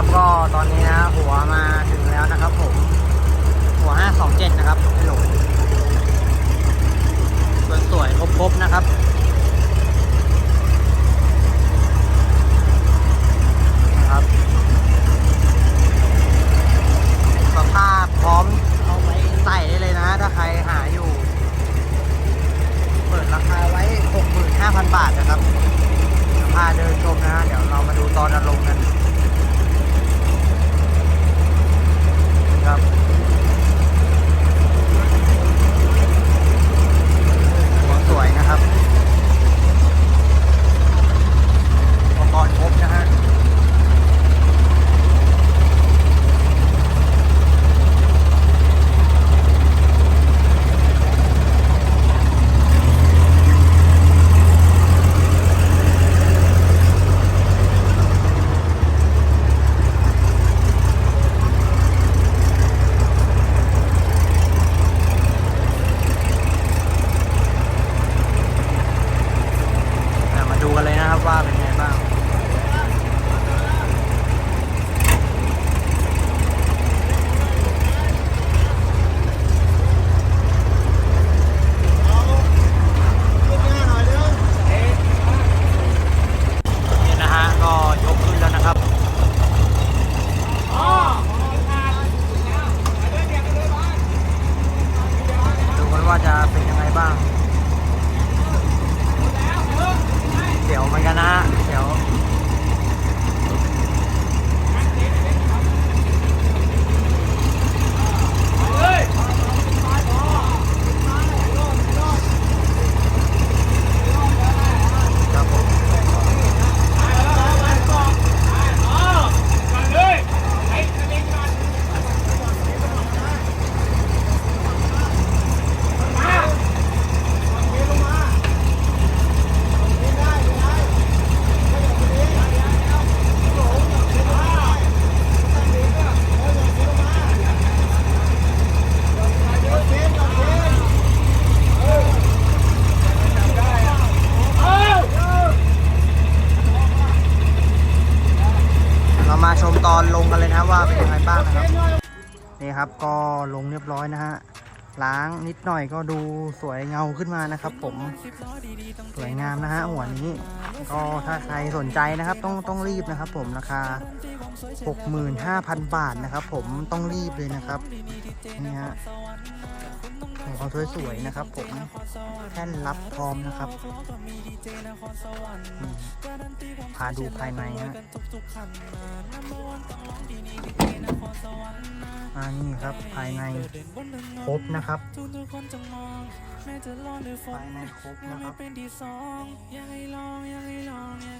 นะครับ ก็ตอนนี้นะหัวมาถึงแล้วนะครับผม หัว 527 นะครับไม่หลงส่วนสวยครบๆนะครับนะครับ สภาพพร้อมเอาไปใส่ได้เลยนะ ถ้าใครหาอยู่ เปิดราคาไว้ 65,000 บาทนะครับพาเดินชมนะ เดี๋ยวเรามาดูตอนลงกัน ชมตอนลงกันเลยนะครับว่าเป็นยังไงบ้างนะครับนี่ครับก็ลงเรียบร้อยนะฮะล้างนิดหน่อยก็ดูสวยเงาขึ้นมานะครับ ผมสวยงามนะฮะหัวนี้ ก็ถ้าใครสนใจนะครับ ต้องต้องรีบนะครับ ผมราคา 65,000 บาทนะครับ ผมต้องรีบเลยนะครับนี่ฮะ ของเขาสวยๆนะครับผมแท่นรับพร้อมนะครับอืมพาดูภายในฮะอ่านี่ครับภายในครบนะครับภายในครบนะครับ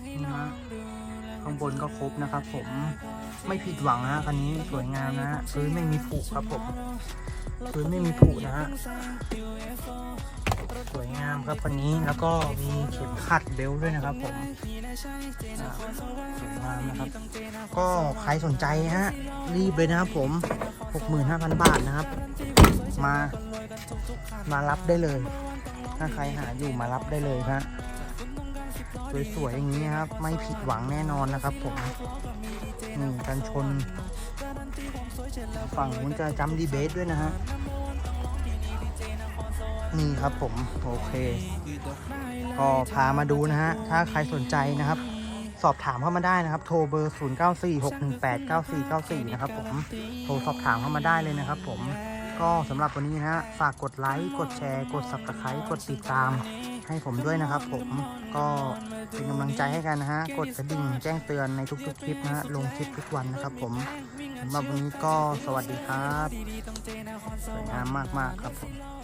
นี่ฮะข้างบนก็ครบนะครับผมไม่ผิดหวังนะฮะคันนี้สวยงามนะฮะพื้นไม่มีผุครับผม พื้นไม่มีผุนะฮะสวยงามครับคันนี้แล้วก็มีเข็มขัดเบลต์ด้วยนะครับผมสวยงามนะครับ ก็ใครสนใจฮะรีบเลยนะครับผม 65,000 บาทนะครับ มามารับได้เลย ถ้าใครหาอยู่มารับได้เลยฮะสวยๆอย่างนี้ครับ ไม่ผิดหวังแน่นอนนะครับผมนี่กันชน ฝั่งนู้นจะจำดีเบสด้วยนะฮะ นี่ครับผม โอเค ก็พามาดูนะฮะ ถ้าใครสนใจนะครับ สอบถามเข้ามาได้นะครับ โทรเบอร์ 0946189494 นะครับผม โทรสอบถามเข้ามาได้เลยนะครับผม ก็สำหรับวันนี้นะฮะ ฝากกดไลค์ กดแชร์ กด subscribe กดติดตาม ให้ผมด้วยนะครับ ผมก็เป็นกำลังใจให้กันนะฮะกดกระดิ่งแจ้งเตือนในทุกๆคลิปนะฮะลงคลิปทุกวันนะครับ ผมสำหรับวันนี้ก็สวัสดีครับสวยงามมากๆครับผม